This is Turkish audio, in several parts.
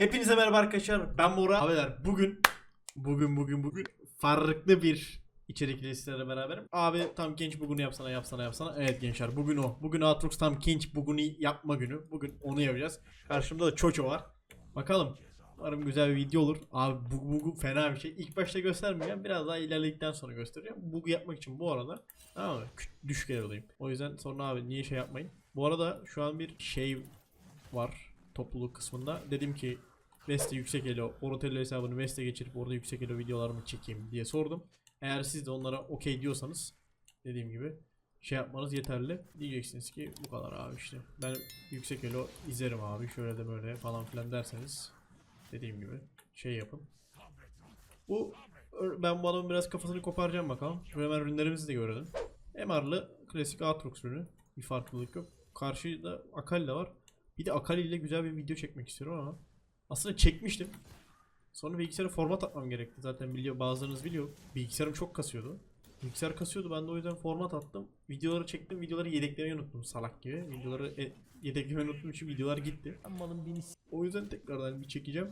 Hepinize merhaba arkadaşlar. Ben Bora. Abiler bugün bugün bugün bugün farklı bir içerikli sizlerle beraberim. Abi tam genç bugünü yapsana yapsana yapsana. Evet gençler bugün o. Bugün Aatrox tam genç bugünü yapma günü. Bugün onu yapacağız. Karşımda da Çoço var. Bakalım. Umarım güzel bir video olur. Abi bu, bu fena bir şey. İlk başta göstermeyeceğim. Biraz daha ilerledikten sonra göstereceğim. Bu yapmak için bu arada tamam mı? Düşük olayım. O yüzden sonra abi niye şey yapmayın. Bu arada şu an bir şey var topluluk kısmında. Dedim ki Veste yüksek elo, Orotello hesabını Veste geçirip orada yüksek elo videolarımı çekeyim diye sordum. Eğer siz de onlara okey diyorsanız dediğim gibi şey yapmanız yeterli. Diyeceksiniz ki bu kadar abi işte. Ben yüksek elo izlerim abi şöyle de böyle falan filan derseniz dediğim gibi şey yapın. Bu ben bu adamın biraz kafasını koparacağım bakalım. Şöyle hemen ürünlerimizi de görelim. MR'lı klasik Aatrox ürünü. Bir farklılık yok. Karşıda Akali de var. Bir de Akali ile güzel bir video çekmek istiyorum ama aslında çekmiştim. Sonra bilgisayara format atmam gerekti. Zaten biliyor bazılarınız biliyor. Bilgisayarım çok kasıyordu. Bilgisayar kasıyordu. Ben de o yüzden format attım. Videoları çektim. Videoları yedeklemeyi unuttum salak gibi. Videoları e- yedeklemeyi unuttuğum için videolar gitti. O yüzden tekrardan bir çekeceğim.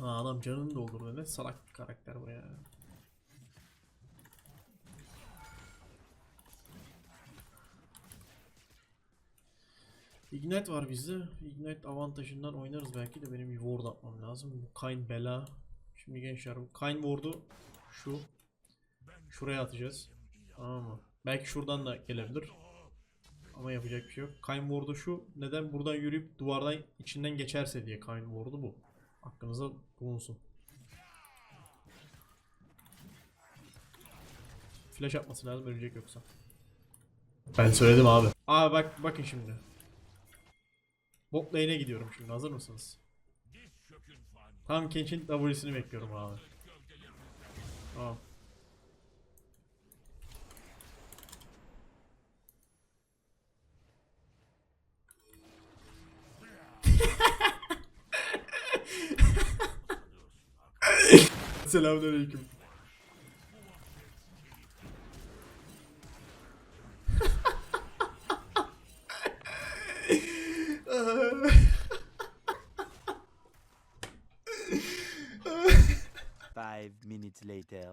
Aa, adam canını doldurdu. Ne salak bir karakter bu ya. Ignite var bizde. Ignite avantajından oynarız belki de benim bir ward atmam lazım. Bu Kayn bela. Şimdi gençler bu Kayn ward'u şu. Şuraya atacağız. Tamam mı? Belki şuradan da gelebilir. Ama yapacak bir şey yok. Kayn ward'u şu. Neden buradan yürüyüp duvardan içinden geçerse diye Kayn ward'u bu. Aklınıza bulunsun. Flash atması lazım ölecek yoksa. Ben söyledim abi. Abi bak bakın şimdi. Bot lane'e gidiyorum şimdi. Hazır mısınız? Tam Kench'in W'sini bekliyorum abi. Tamam. Selamünaleyküm. Later.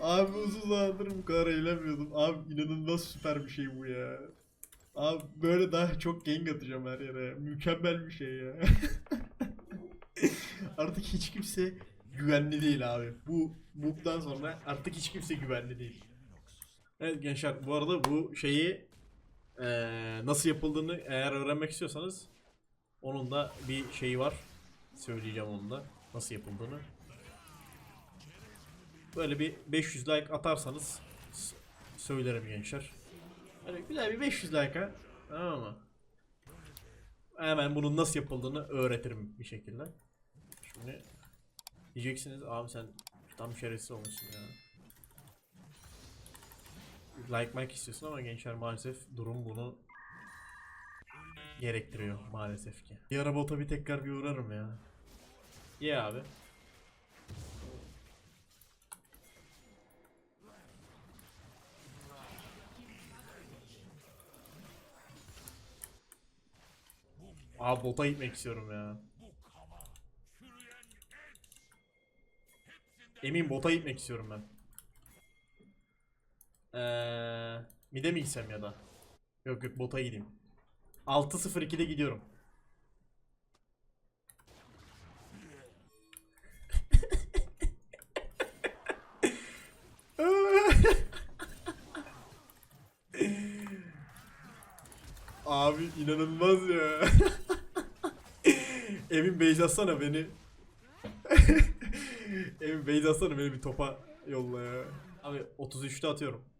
Abi uzun zamandır bu kadar eğlenmiyordum. Abi inanılmaz süper bir şey bu ya. Abi böyle daha çok gank atacağım her yere. Mükemmel bir şey ya. artık hiç kimse güvenli değil abi. Bu bug'dan sonra artık hiç kimse güvenli değil. Evet gençler bu arada bu şeyi eee, nasıl yapıldığını eğer öğrenmek istiyorsanız onun da bir şeyi var. Söyleyeceğim onun da nasıl yapıldığını. Böyle bir 500 like atarsanız söylerim gençler. Hani güzel bir 500 like'a tamam mı? Hemen bunun nasıl yapıldığını öğretirim bir şekilde. Şimdi diyeceksiniz abi sen tam şerefsiz olmuşsun ya. Like like istiyorsun ama gençler maalesef durum bunu gerektiriyor maalesef ki. Bir bota bir tekrar bir uğrarım ya. İyi abi. Abi bota gitmek istiyorum ya. Emin bota gitmek istiyorum ben. Eee, mide mi gitsem ya da? Yok yok bota gideyim. 6-0-2'de gidiyorum. Abi inanılmaz ya. Emin base beni. Emin base beni bir topa yolla ya. Abi 33'te atıyorum.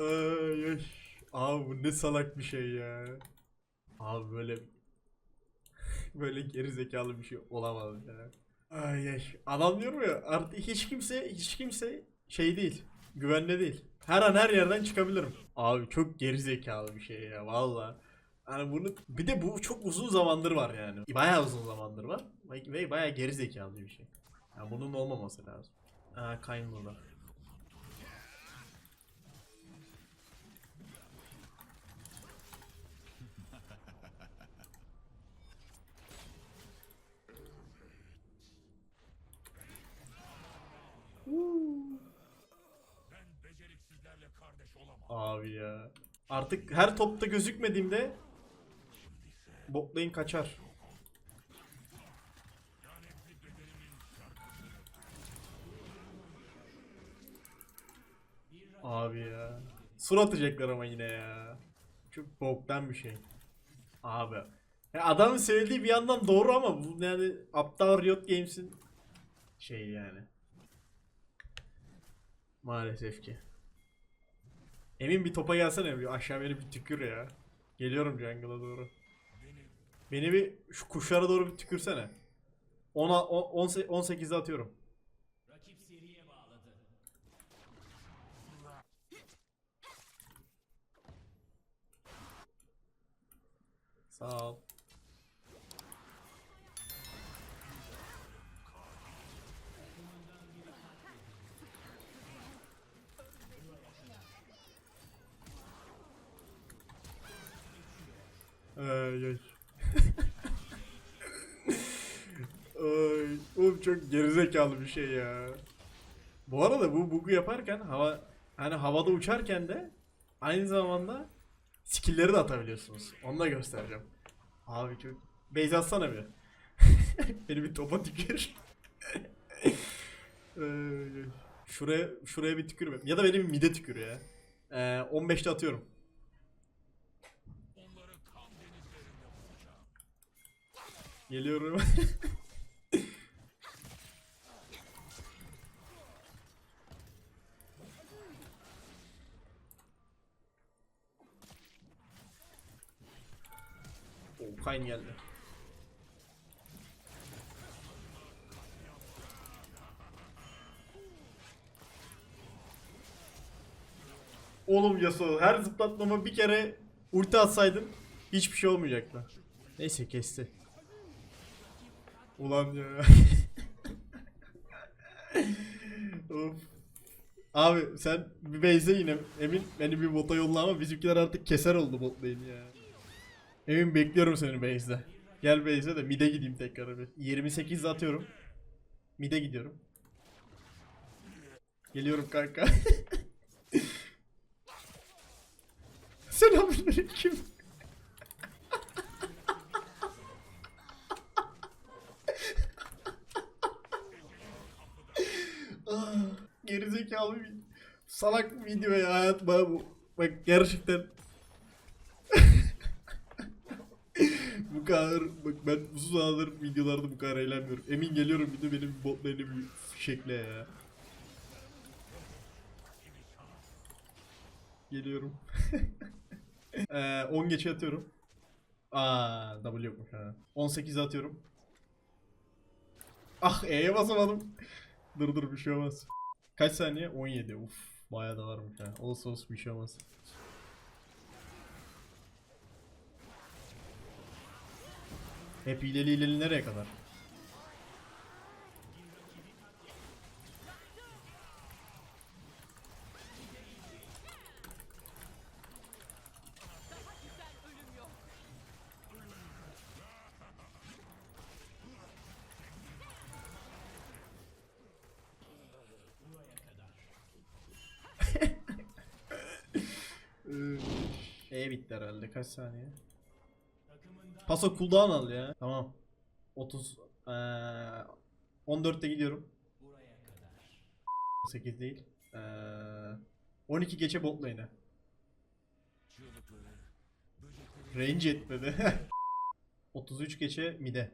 Ay. Abi bu ne salak bir şey ya. Abi böyle böyle geri zekalı bir şey olamaz ya. Ay ay. Adam diyorum ya artık hiç kimse hiç kimse şey değil. Güvenli değil. Her an her yerden çıkabilirim. Abi çok geri zekalı bir şey ya valla. Yani bunu bir de bu çok uzun zamandır var yani. Bayağı uzun zamandır var ve bayağı geri zekalı bir şey. Yani bunun olmaması lazım. Aa Kayn Ben beceriksizlerle kardeş olamam. Abi ya. Artık her topta gözükmediğimde botlayın kaçar. Abi ya. Sur atacaklar ama yine ya. Çok boktan bir şey. Abi. Ya adamın söylediği bir yandan doğru ama bu yani aptal Riot Games'in şey yani. Maalesef ki. Emin bir topa gelsene bir aşağı beni bir tükür ya. Geliyorum jungle'a doğru. Beni bir şu kuşlara doğru bir tükürsene. 10'a 10 18'e atıyorum. Sağ ol. Ay ay. ay, oğlum çok gerizekalı bir şey ya. Bu arada bu bug'u yaparken hava hani havada uçarken de aynı zamanda skill'leri de atabiliyorsunuz. Onu da göstereceğim. Abi çok base atsana bir. Beni bir topa tükür. Ay, ay. şuraya şuraya bir tükür. Ya da benim mide tükür ya. Ee, 15'te atıyorum. Geliyorum. Oo, Kayn geldi. Oğlum Yasuo her zıplatmama bir kere ulti atsaydın hiçbir şey olmayacaktı. Neyse kesti. Ulan ya. of. Abi sen bir base'e yine Emin beni bir bota yolla ama bizimkiler artık keser oldu bot lane ya. Emin bekliyorum seni base'de. Gel base'e de mid'e gideyim tekrar bir. 28 atıyorum. Mid'e gidiyorum. Geliyorum kanka. Selamünaleyküm. Ah, Gerizekalı bir salak bir video ya hayat bana bu. Bak gerçekten bu kadar bak ben uzun zamandır videolarda bu kadar eğlenmiyorum. Emin geliyorum bir de benim botlarını bir şekle ya. Geliyorum. Eee 10 geçe atıyorum. Aa W yokmuş ha. 18 atıyorum. Ah E'ye basamadım. dur dur bir şey olmaz. Kaç saniye? 17. Uf bayağı da varmış ha. Olsun olsun bir şey olmaz. Hep hileli hileli nereye kadar? E bitti herhalde. Kaç saniye? Paso cooldown al ya. Tamam. 30 eee 14'te gidiyorum. 8 değil. Eee 12 geçe bot lane'e. Range etmedi. 33 geçe mide.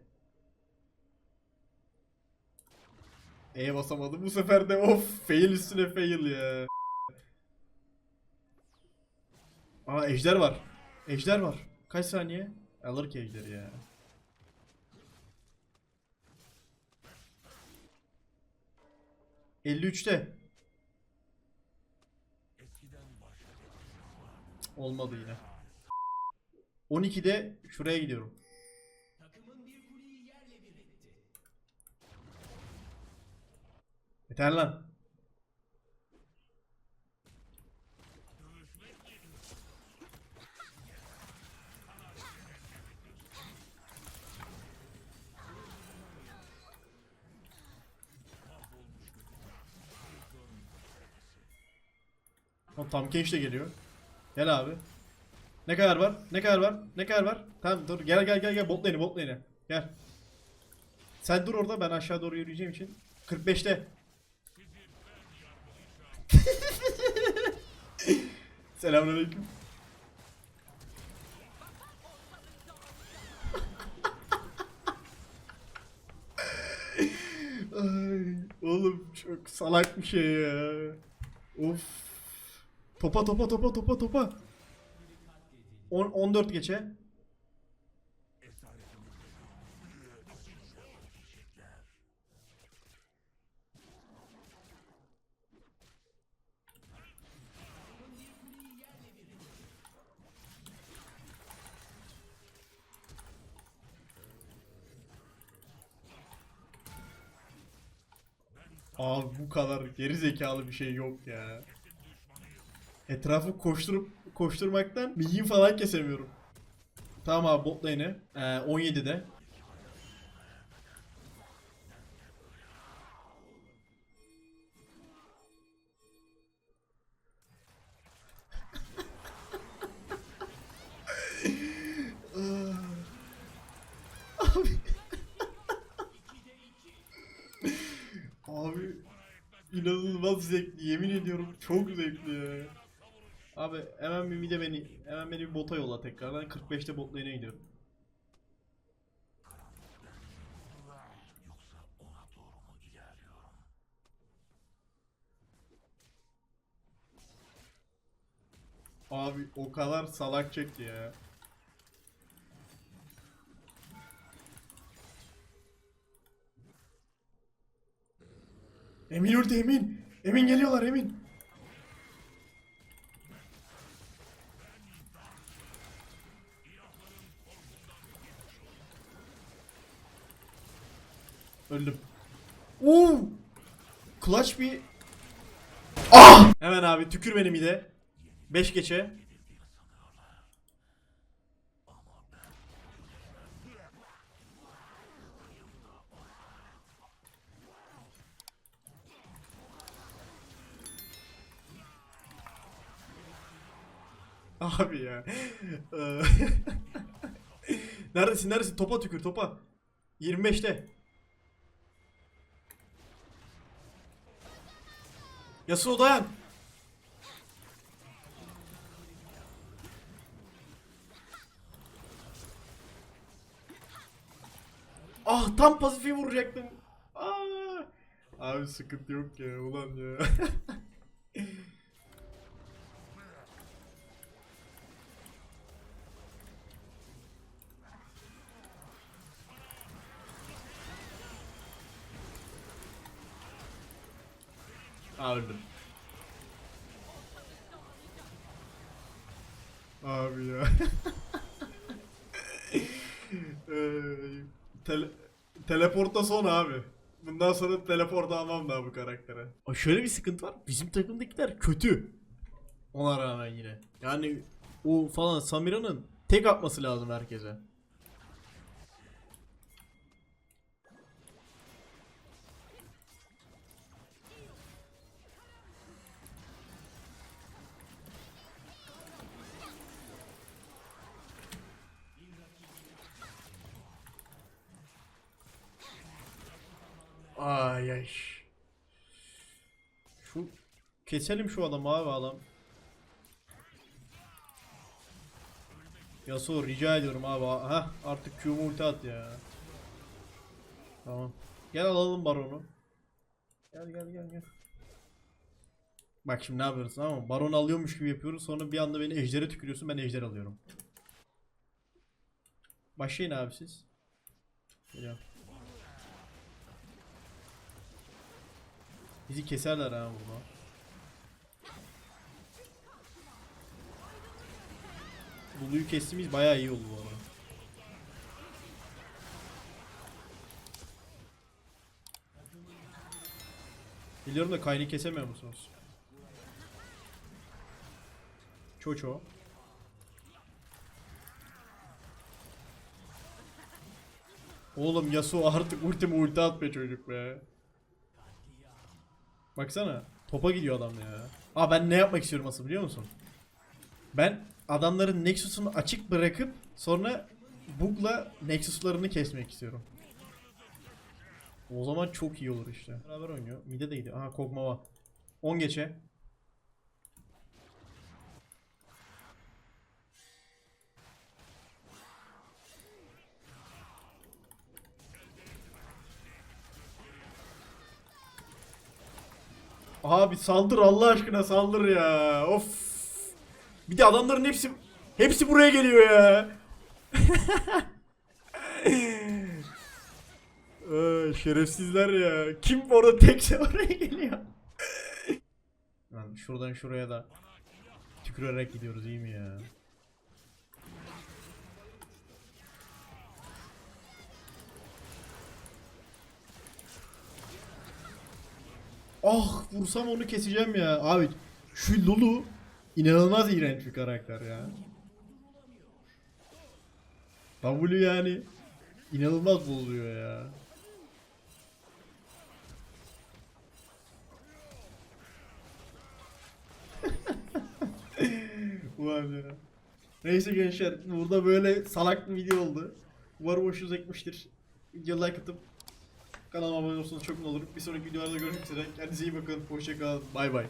E'ye basamadım bu sefer de of fail üstüne fail ya. Aa ejder var. Ejder var. Kaç saniye? Alır ki ejderi ya. ...53'te. Olmadı yine. 12'de şuraya gidiyorum. Yeter lan. Tam genç de geliyor. Gel abi. Ne kadar var? Ne kadar var? Ne kadar var? Tamam dur gel gel gel gel bot lane'e bot lane'e. Gel. Sen dur orada ben aşağı doğru yürüyeceğim için. 45'te. Selamünaleyküm. Ay, oğlum çok salak bir şey ya. Of. Topa topa topa topa topa. 10 14 geçe. Abi bu kadar geri zekalı bir şey yok ya. Etrafı koşturup koşturmaktan milyin falan kesemiyorum. Tamam abi bot lane'e. Ee, 17'de. Abi. Abi inanılmaz zevkli yemin ediyorum çok zevkli ya. Abi hemen bir mide beni hemen beni bir bota yolla tekrardan 45'te bot lane'e gidiyorum. Abi o kadar salak çekti ya. Emin ulti Emin. Emin geliyorlar Emin. Öldüm. Oo! Clutch bir Ah! Hemen abi tükür benim de. 5 geçe. Abi ya. Eee, neredesin neredesin? Topa tükür topa. 25'te. Yasuo dayan. Ah tam pasifi vuracaktım. Aa. Abi sıkıntı yok ya ulan ya. tele, teleporta son abi. Bundan sonra teleport almam daha bu karaktere. Aa, şöyle bir sıkıntı var. Bizim takımdakiler kötü. Ona rağmen yine. Yani o falan Samira'nın tek atması lazım herkese. Ay ay. Şu keselim şu adamı abi adam. Yasuo rica ediyorum abi. Ha artık Q'mu ulti at ya. Tamam. Gel alalım baronu. Gel gel gel gel. Bak şimdi ne yapıyoruz mı? Baron alıyormuş gibi yapıyoruz. Sonra bir anda beni ejdere tükürüyorsun. Ben ejder alıyorum. Başlayın abi siz. Geliyorum. Bizi keserler ha burada. Buluyu kestiğimiz bayağı iyi oldu bu arada. Biliyorum da kaynı kesemiyor musunuz? Çoço. Oğlum Yasuo artık ultimi ulti at be çocuk be. Baksana. Topa gidiyor adam ya. Aa ben ne yapmak istiyorum asıl biliyor musun? Ben adamların Nexus'unu açık bırakıp sonra bug'la Nexus'larını kesmek istiyorum. O zaman çok iyi olur işte. Beraber oynuyor. Mide değdi. Aha Kog'Maw. 10 geçe. Abi saldır Allah aşkına saldır ya. Of. Bir de adamların hepsi hepsi buraya geliyor ya. Ay, şerefsizler ya. Kim orada tekse oraya geliyor. Lan şuradan şuraya da tükürerek gidiyoruz iyi mi ya? Ah vursam onu keseceğim ya. Abi şu Lulu inanılmaz iğrenç bir karakter ya. W yani inanılmaz buluyor ya. Ulan ya. Neyse gençler burada böyle salak bir video oldu. Umarım hoşunuza gitmiştir. Video like atıp kanalıma abone olursanız çok mutlu olurum. Bir sonraki videolarda görüşmek üzere. Kendinize iyi bakın. Hoşçakalın. Bay bay.